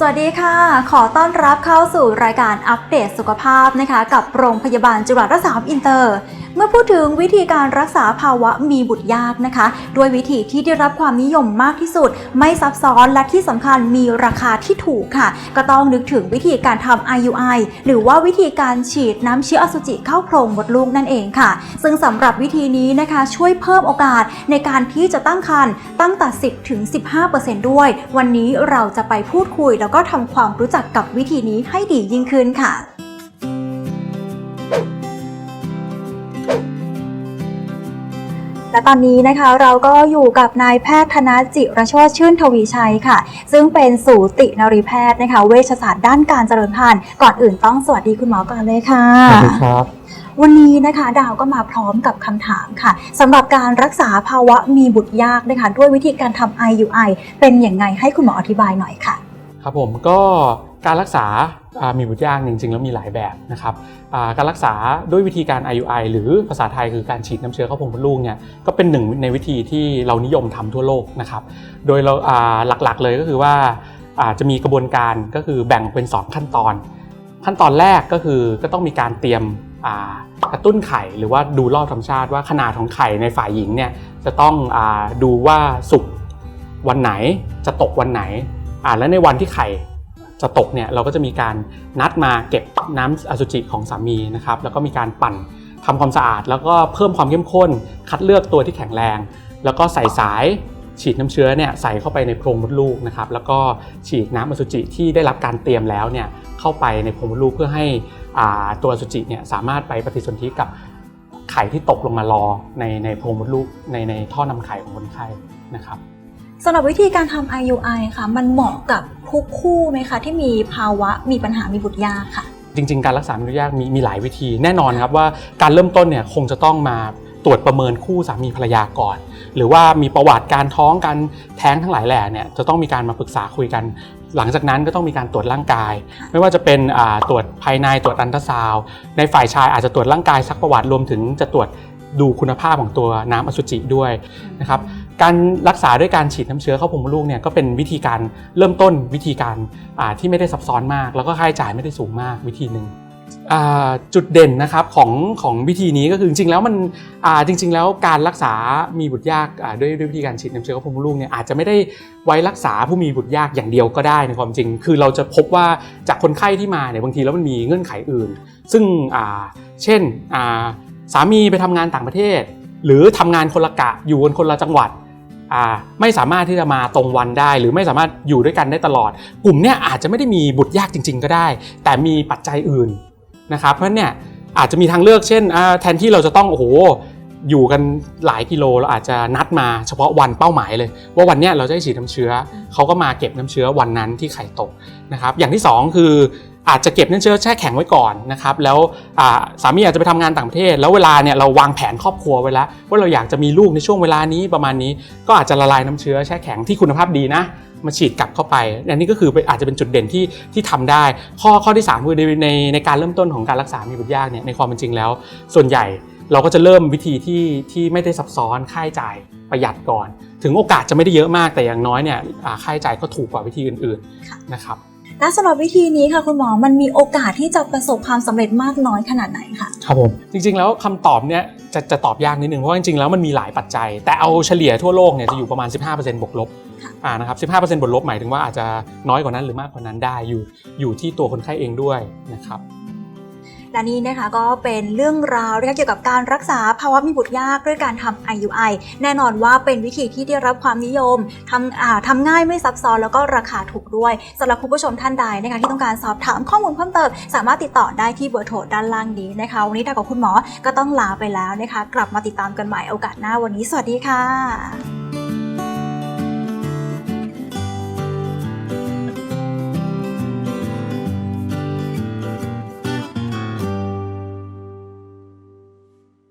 สวัสดีค่ะ ขอต้อนรับเข้าสู่รายการอัปเดตสุขภาพนะคะ กับโรงพยาบาลจุฬารัศมีอินเตอร์ เมื่อพูดถึงวิธีการรักษาภาวะมีบุตรยากนะคะ ด้วยวิธีที่ได้รับความนิยมมากที่สุด ไม่ซับซ้อนและที่สำคัญมีราคาที่ถูกค่ะ ก็ต้องนึกถึงวิธีการทำ IUI หรือว่าวิธีการฉีดน้ำเชื้ออสุจิเข้าโพรงมดลูกนั่นเองค่ะ ซึ่งสำหรับวิธีนี้นะคะช่วยเพิ่มโอกาสในการที่จะตั้งครรภ์ตั้งแต่ 10 ถึง 15%ด้วย วันนี้เราจะไปพูดคุยแล้วก็ทำความรู้จักกับวิธีนี้ให้ดียิ่งขึ้นค่ะ และตอนนี้นะคะเราก็อยู่กับนายแพทย์ธนจิรโชติชื่นทวีชัยค่ะ ซึ่งเป็นสูตินรีแพทย์นะคะเวชศาสตร์ด้านการเจริญพันธุ์ก่อนอื่นต้องสวัสดีคุณหมอก่อนเลยค่ะสวัสดีครับ วันนี้นะคะดาวก็มาพร้อมกับคำถามค่ะสำหรับการรักษาภาวะมีบุตรยากนะคะด้วยวิธีการทำ IUI เป็นอย่างไงให้คุณหมออธิบายหน่อยค่ะ ครับผมก็การรักษาอ่า มีบุตรยากจริงๆ แล้วมีหลายแบบนะครับการรักษาด้วยวิธีการ IUI หรือภาษาไทยคือการฉีดน้ำเชื้อเข้าโพรงมดลูกเนี่ยก็เป็นหนึ่งในวิธีที่เรานิยมทำทั่วโลกนะครับ โดยเราหลักๆเลยก็คือว่าจะมีกระบวนการก็คือแบ่งเป็น 2 ขั้นตอน ขั้นตอนแรกก็คือก็ต้องมีการเตรียมกระตุ้นไข่หรือว่าดูรอบธรรมชาติว่าขนาดของไข่ในฝ่ายหญิงเนี่ยจะต้องอดูว่าสุกวันไหนจะตกวันไหนและในวันที่ไข่ จะตกเนี่ยเราก็จะมีการนัดมาเก็บน้ำอสุจิของสามีนะครับแล้วก็มีการปั่นทำความสะอาด แล้วก็เพิ่มความเข้มข้น คัดเลือกตัวที่แข็งแรง แล้วก็ใส่สายฉีดน้ำเชื้อเนี่ยใส่เข้าไปในโพรงมดลูกนะครับแล้วก็ฉีดน้ำอสุจิที่ได้รับการเตรียมแล้วเนี่ยเข้าไปในโพรงมดลูกเพื่อให้ตัวอสุจิเนี่ยสามารถไปปฏิสนธิกับไข่ที่ตกลงมารอในในโพรงมดลูกในในท่อนำไข่ของคนไข้นะครับ สำหรับวิธีการทำ IUI ค่ะ มันเหมาะกับทุกคู่ไหมคะ ที่มีภาวะมีปัญหามีบุตรยากค่ะ จริง ๆ การรักษาไม่ยุ่งยากมีมีหลายวิธีแน่นอนครับว่าการเริ่มต้นเนี่ยคงจะต้องมาตรวจประเมินคู่สามีภรรยาก่อน หรือว่ามีประวัติการท้องการแท้งทั้งหลายแหล่เนี่ยจะต้องมีการมาปรึกษาคุยกัน หลังจากนั้นก็ต้องมีการตรวจร่างกาย ไม่ว่าจะเป็นอ่าตรวจภายในตรวจอันตราซาวด์ในฝ่ายชายอาจจะตรวจร่างกายซักประวัติรวมถึงจะตรวจ ดูคุณภาพของตัวน้ำอสุจิด้วยนะครับการรักษาด้วยการฉีดน้ำเชื้อเข้าโพรงมดลูกเนี่ยก็เป็นวิธีการเริ่มต้นวิธีการอ่าที่ไม่ได้ซับซ้อนมาก แล้วก็ค่าใช้จ่ายไม่ได้สูงมากวิธีหนึ่งอ่าจุดเด่นนะครับของของวิธีนี้ก็คือจริงๆแล้วมันอ่าจริง ๆ แล้วการรักษามีบุตรยากอ่าด้วยด้วยวิธีการฉีดน้ำเชื้อเข้าโพรงมดลูกเนี่ยอาจจะไม่ได้ไว้รักษาผู้มีบุตรยากอย่างเดียวก็ได้ในความจริง คือเราจะพบว่าจากคนไข้ที่มาเนี่ยบางทีแล้วมันมีเงื่อนไขอื่น ซึ่งอ่าเช่นอ่า สามีไปทำงานต่างประเทศ หรือทำงานคนละกะอยู่กันคนละจังหวัดไม่สามารถที่จะมาตรงวันได้ หรือไม่สามารถอยู่ด้วยกันได้ตลอด กลุ่มเนี่ยอาจจะไม่ได้มีบุตรยากจริง ๆ ก็ได้ แต่มีปัจจัยอื่นนะครับเพราะเนี่ยอาจจะมีทางเลือกเช่นแทนที่เราจะต้องโอ้โหอยู่กันหลายกิโลเราอาจจะนัดมาเฉพาะวันเป้าหมายเลย ว่าวันเนี้ยเราจะให้ฉีดน้ำเชื้อเขาก็มาเก็บน้ำเชื้อวันนั้นที่ไข่ตกนะครับอย่างที่สองคือ อาจจะเก็บน้ำเชื้อแช่แข็งไว้ก่อนนะครับแล้วสามีอาจจะไปทำงานต่างประเทศ แล้วเวลาเนี่ยเราวางแผนครอบครัวไว้แล้วว่าเราอยากจะมีลูกในช่วงเวลานี้ประมาณนี้ ก็อาจจะละลายน้ำเชื้อแช่แข็งที่คุณภาพดีนะมาฉีดกลับเข้าไปอันนี้ก็คืออาจจะเป็นจุดเด่นที่ที่ทำได้ ข้อข้อที่3คือในในในการเริ่มต้นของการรักษามีบุตรยากเนี่ยในความเป็นจริงแล้ว ส่วนใหญ่เราก็จะเริ่มวิธีที่ที่ไม่ได้ซับซ้อนค่าใช้จ่ายประหยัดก่อน ถึงโอกาสจะไม่ได้เยอะมากแต่อย่างน้อยเนี่ยค่าใช้จ่ายก็ถูกกว่าวิธีอื่นๆนะครับ และสำหรับวิธีนี้ค่ะคุณหมอมันมีโอกาสที่จะประสบความสำเร็จมากน้อยขนาดไหนคะครับผมจริง ๆ แล้วคำตอบเนี่ยจะจะตอบยากนิดนึงเพราะว่าจริงๆแล้วมันมีหลายปัจจัย แต่เอาเฉลี่ยทั่วโลกเนี่ยจะอยู่ประมาณ 15%บวกลบค่ะอ่านะครับ15%บวกลบหมายถึงว่าอาจจะน้อยกว่านั้นหรือมากกว่านั้นได้อยู่อยู่ที่ตัวคนไข้เองด้วยนะครับ และนี่นะคะก็เป็นเรื่องราวเกี่ยวกับการรักษาภาวะมีบุตรยากด้วยการทำ IUI แน่นอนว่าเป็นวิธีที่ได้รับความนิยมทำทำง่ายไม่ซับซ้อนแล้วก็ราคาถูกด้วยสำหรับคุณผู้ชมท่านใดนะคะที่ต้องการสอบถามข้อมูลเพิ่มเติม สามารถติดต่อได้ที่เบอร์โทรด้านล่างนี้นะคะ วันนี้ทางกับคุณหมอก็ต้องลาไปแล้วนะคะ กลับมาติดตามกันใหม่โอกาสหน้าวันนี้ สวัสดีค่ะ